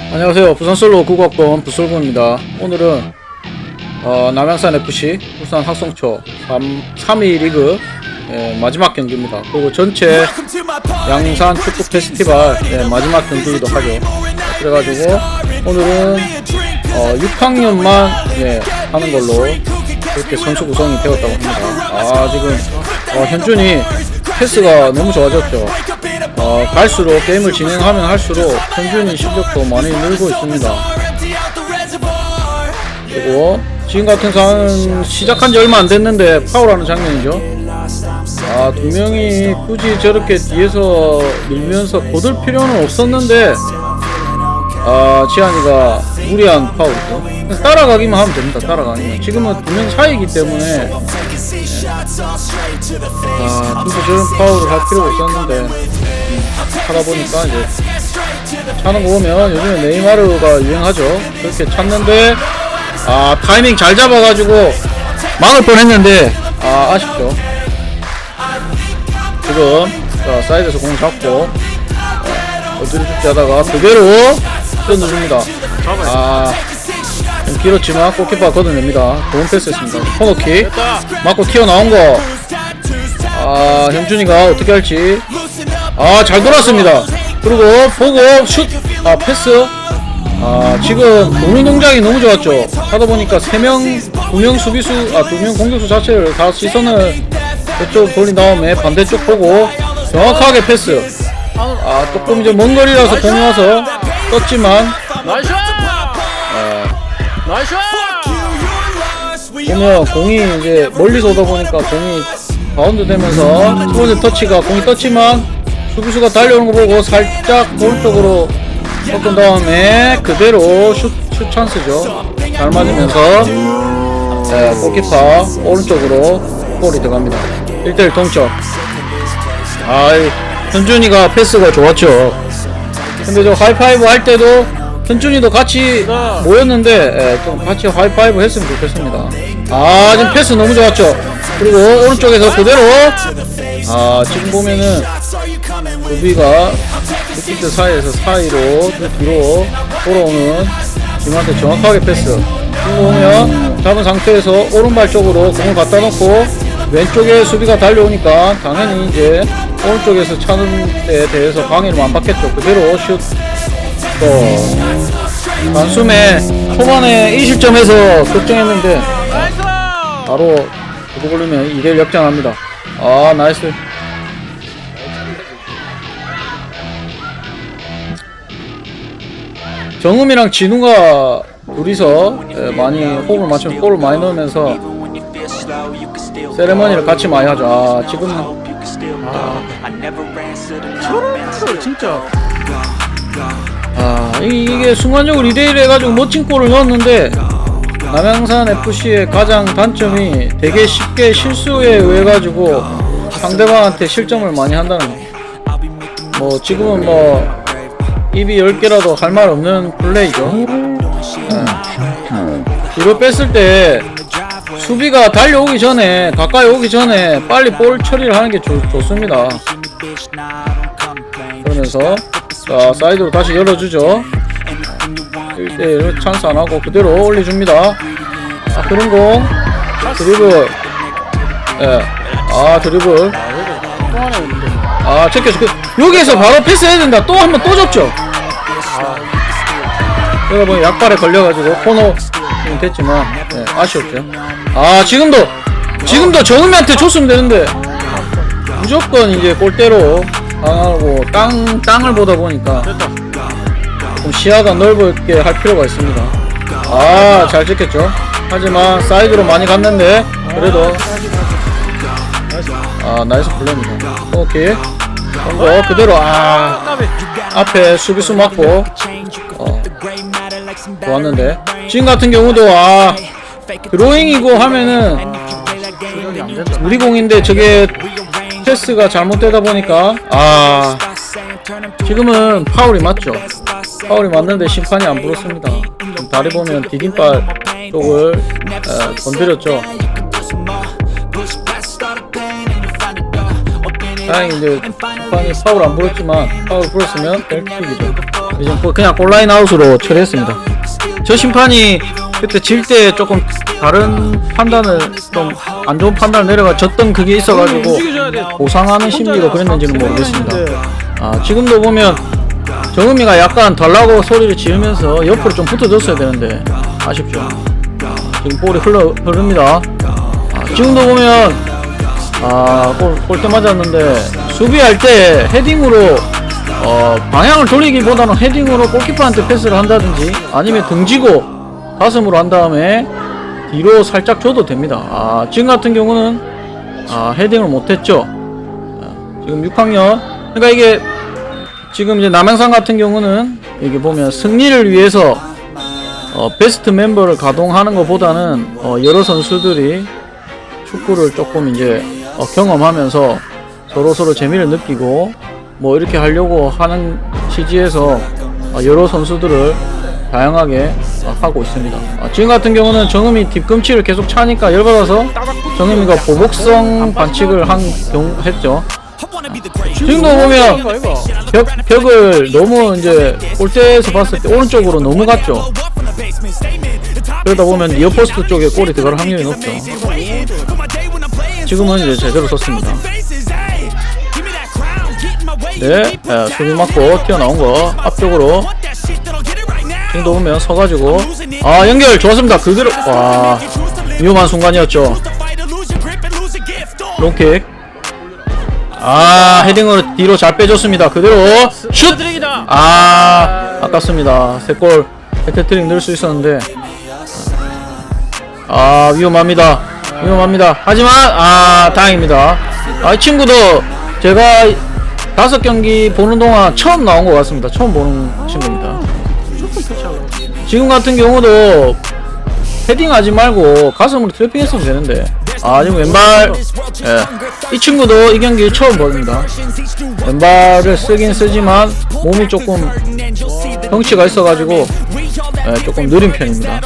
안녕하세요. 부산 솔로 국악본 부솔구입니다. 오늘은 어, 남양산 FC 부산 학성초 3, 3위 리그 예, 마지막 경기입니다. 그리고 전체 양산 축구 페스티벌 예, 마지막 경기이기도 하죠. 그래가지고 오늘은 어, 6학년만 예, 하는 걸로 그렇게 선수 구성이 되었다고 합니다. 아 지금 어, 현준이 패스가 너무 좋아졌죠. 어, 갈수록 게임을 진행하면 할수록 현준이 실력도 많이 늘고 있습니다. 그리고 지금 같은 상황은 시작한 지 얼마 안 됐는데 파울하는 장면이죠. 아, 두 명이 굳이 저렇게 뒤에서 밀면서 고들 필요는 없었는데, 아, 지한이가 무리한 파울이죠. 따라가기만 하면 됩니다. 따라가기만. 지금은 두명 사이기 때문에, 아, 진짜 저런 파울을 할 필요가 없었는데, 음, 하다 보니까 이제, 차는 거 보면 요즘에 네이마르가 유행하죠. 그렇게 찼는데, 아, 타이밍 잘 잡아가지고, 막을 뻔 했는데, 아, 아쉽죠. 지금, 자, 사이드에서 공 잡고, 어, 어디로 죽지 하다가, 그대로, 끊어줍니다. 아, 좀 길었지만, 골키퍼가 걷어냅니다. 좋은 패스였습니다. 코너킥. 맞고 튀어나온 거. 아, 현준이가 어떻게 할지. 아, 잘 돌았습니다. 그리고 보고 슛, 아, 패스. 아, 지금 공인 동작이 너무 좋았죠. 하다 보니까 3명, 2명 수비수, 아, 2명 공격수 자체를 다 시선을 이쪽 돌린 다음에 반대쪽 보고 정확하게 패스. 아, 조금 이제 먼 거리라서 공이 와서 떴지만! 보면 공이 이제 멀리서 오다 보니까 공이 바운드 되면서 첫 번째 터치가 공이 떴지만 수비수가 달려오는 거 보고 살짝 오른쪽으로 꺾은 다음에 그대로 슛, 슛 찬스죠. 잘 맞으면서 네, 골키퍼 오른쪽으로 골이 들어갑니다. 1대1 동점. 아이, 현준이가 패스가 좋았죠. 근데 저 하이파이브 할 때도 현준이도 같이 모였는데 예, 좀 같이 하이파이브 했으면 좋겠습니다. 아 지금 패스 너무 좋았죠. 그리고 오른쪽에서 그대로 아 지금 보면은 우비가 빅키트 사이에서 사이로 또 뒤로 돌아오는 지금한테 정확하게 패스. 보면 잡은 상태에서 오른발 쪽으로 공을 갖다 놓고 왼쪽에 수비가 달려오니까 당연히 이제 오른쪽에서 차는 데 대해서 방해를 안 받겠죠. 그대로 슛. 또 단숨에 초반에 이 실점에서 걱정했는데 나이스! 바로 그거 걸리면 2대1 역전합니다. 아 나이스. 정음이랑 진우가 둘이서 예, 많이 호흡을 맞추면서 골을 많이 넣으면서 세레머니를 같이 많이 하죠. 아 지금 저런 진짜 아 이- 이게 순간적으로 2대1 해가지고 멋진 골을 넣었는데 남양산 FC의 가장 단점이 되게 쉽게 실수에 의해 가지고 상대방한테 실점을 많이 한다는 거. 뭐 지금은 뭐 입이 10개라도 할 말 없는 플레이죠. 네. 뒤로 뺐을 때 수비가 달려오기 전에 가까이 오기 전에 빨리 볼 처리를 하는 게 좋, 좋습니다. 그러면서 자 사이드로 다시 열어주죠. 1대1 찬스 안 하고 그대로 올려줍니다. 아 그런 공 드리블. 예아 드리블. 아 제껴서 그 여기에서 바로 패스해야 된다. 또 한 번또 줬죠 여러분 뭐 약발에 걸려가지고 코너 됐지만 예, 아쉬웠죠 아 지금도 지금도 정음이한테 줬으면 되는데 무조건 이제 골대로 당하고 땅 땅을 보다 보니까 좀 시야가 넓게 할 필요가 있습니다. 아, 잘 찍혔죠? 하지만 사이드로 많이 갔는데, 그래도, 아, 나이스 플레이입니다. 오케이. 이거 그대로, 아, 앞에 수비수 맞고, 어, 좋았는데. 지금 같은 경우도, 아, 드로잉이고 하면은, 우리 공인데 저게 패스가 잘못되다 보니까, 아, 지금은 파울이 맞죠? 파울이 맞는데 심판이 안 불었습니다. 다리 보면 디딤발 쪽을 에, 건드렸죠. 다행히 이제 심판이 파울 안 불었지만 파울 불었으면 벨킥이죠. 이제 뭐 그냥 골라인 아웃으로 처리했습니다. 저 심판이 그때 질 때 조금 다른 판단을 좀 안 좋은 판단을 내려가 졌던 그게 있어가지고. 보상하는 심리가 그랬는지는 모르겠습니다. 아 지금도 보면 정은미가 약간 달라고 소리를 지으면서 옆으로 좀 붙어줬어야 되는데 아쉽죠. 지금 볼이 흘러 흐릅니다. 아, 지금도 보면 아 골 골대 맞았는데 수비할 때 헤딩으로 어, 방향을 돌리기보다는 헤딩으로 골키퍼한테 패스를 한다든지 아니면 등지고 가슴으로 한 다음에 뒤로 살짝 줘도 됩니다. 아, 지금 같은 경우는 아, 헤딩을 못했죠. 아, 지금 6학년 그러니까 이게 지금 이제 남양산 같은 경우는 여기 보면 승리를 위해서 어, 베스트 멤버를 가동하는 것보다는 어, 여러 선수들이 축구를 조금 이제 어, 경험하면서 서로 서로 재미를 느끼고 뭐 이렇게 하려고 하는 취지에서 어, 여러 선수들을 다양하게 어, 하고 있습니다. 어, 지금 같은 경우는 정음이 뒤꿈치를 계속 차니까 열받아서 정음이가 보복성 반칙을 한 경우 했죠. 지금도 보면 벽, 벽을 너무 이제 골대에서 봤을 때 오른쪽으로 너무 갔죠. 그러다 보면 니어포스트 쪽에 골이 들어갈 확률이 높죠. 지금은 이제 제대로 썼습니다. 네, 예, 수비 맞고 튀어나온 거 앞쪽으로 지금도 보면 서가지고 아 연결 좋았습니다. 그대로 와 위험한 순간이었죠. 롱킥 아 헤딩으로 뒤로 잘 빼줬습니다. 그대로 슛! 아 아깝습니다. 세골 헤트트릭 넣을 수 있었는데 아 위험합니다. 위험합니다. 하지만 아 다행입니다. 아 이 친구도 제가 다섯 경기 보는 동안 처음 나온 것 같습니다. 처음 보는 친구입니다. 지금 같은 경우도 헤딩하지 말고 가슴으로 트래핑했으면 되는데 아 지금 왼발 예. 이 친구도 이 경기 처음 보입니다 왼발을 쓰긴 쓰지만 몸이 조금 덩치가 있어가지고 예, 조금 느린 편입니다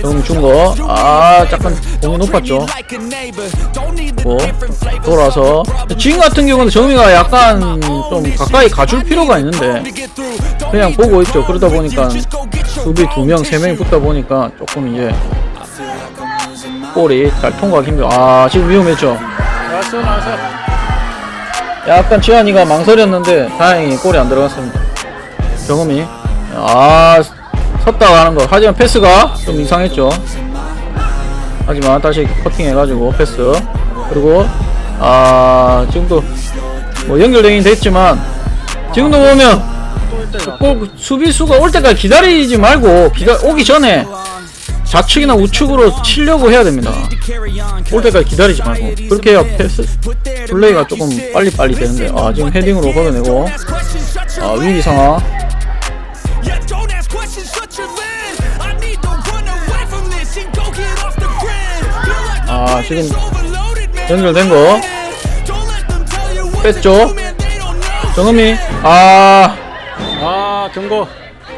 조금 준거 아 약간 공이 높았죠 뭐 돌아서 지금 같은 경우는 정미가 약간 좀 가까이 가줄 필요가 있는데 그냥 보고 있죠 그러다 보니까 수비 두 명, 세 명이 붙다 보니까 조금 이제 볼이 잘 통과하기 힘들어. 아, 지금 위험했죠. 약간 지환이가 망설였는데 다행히 골이 안 들어갔습니다. 경험이 아 섰다 가는 거. 하지만 패스가 좀 이상했죠. 하지만 다시 커팅 해가지고 패스. 그리고 아 지금도 뭐 연결되긴 됐지만 지금도 보면 꼭 수비수가 올 때까지 기다리지 말고 기다 오기 전에 좌측이나 우측으로 치려고 해야 됩니다. 올 때까지 기다리지 말고 그렇게 해야 패스 플레이가 조금 빨리빨리 되는데 아 지금 헤딩으로 걷어내고 아 위기 상황 아 지금 연결된 거. 뺐죠? 정음이 아, 아 경고.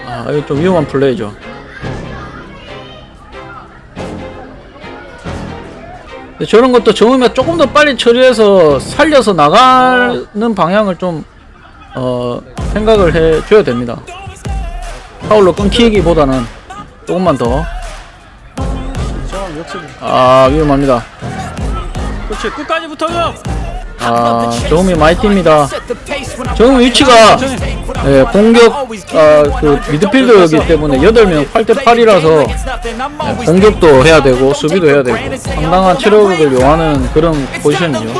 아 이거 좀 위험한 플레이죠. 근데 저런 것도 정음이가 조금 더 빨리 처리해서 살려서 나가는 방향을 좀 어, 생각을 해줘야 됩니다. 파울로 끊기기보다는 조금만 더. 저 역습. 아 위험합니다 그렇지 끝까지 붙어요. 아 정음이 많이 뜁니다 정음 위치가 예, 공격 아, 그 미드필더이기 때문에 8명 8대 8이라서 공격도 해야 되고 수비도 해야 되고 상당한 체력을 요하는 그런 포지션이죠.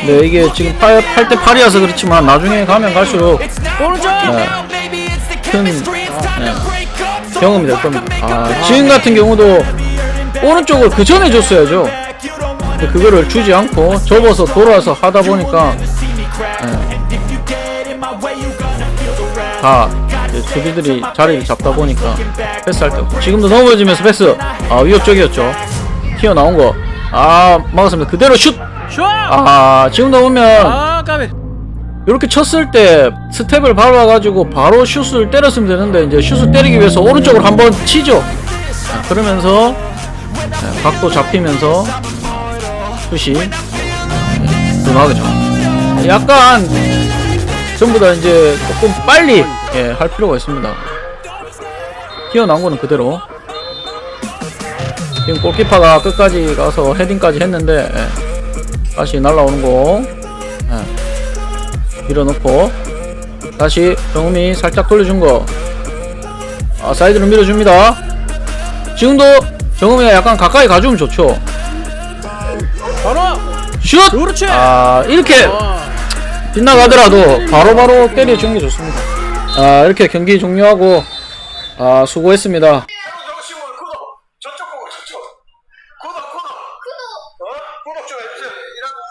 근데 이게 지금 8, 8대 8이어서 그렇지만 나중에 가면 갈수록 오른쪽. 큰 네, 경험이 될 겁니다. 아, 지금 같은 경우도 오른쪽을 그 전에 줬어야죠. 근데 그거를 주지 않고 접어서 돌아서 하다 보니까 다 이제 수비들이 자리를 잡다 보니까 패스할 때 없고. 지금도 넘어지면서 패스 아 위협적이었죠 튀어나온 거아 막았습니다 그대로 슛! 슈. 아 지금도 보면 아. 이렇게 쳤을 때 스텝을 밟아가지고 바로 슛을 때렸으면 되는데 이제 슛을 때리기 위해서 오른쪽으로 한번 치죠 아, 그러면서 네, 각도 잡히면서 슛이 들어가겠죠 약간 전부 다 이제 조금 빨리 예, 할 필요가 있습니다. 튀어나온 거는 그대로. 지금 골키퍼가 끝까지 가서 헤딩까지 했는데 예, 다시 날라오는 거 예, 밀어넣고 다시 정음이 살짝 돌려준 거 아, 사이드로 밀어줍니다. 지금도 정음이가 약간 가까이 가주면 좋죠. 바로 슛! 그렇지 아 이렇게 아, 빗나가더라도 바로바로 때려주는 게 좋습니다. 아, 이렇게 경기 종료하고, 아, 수고했습니다.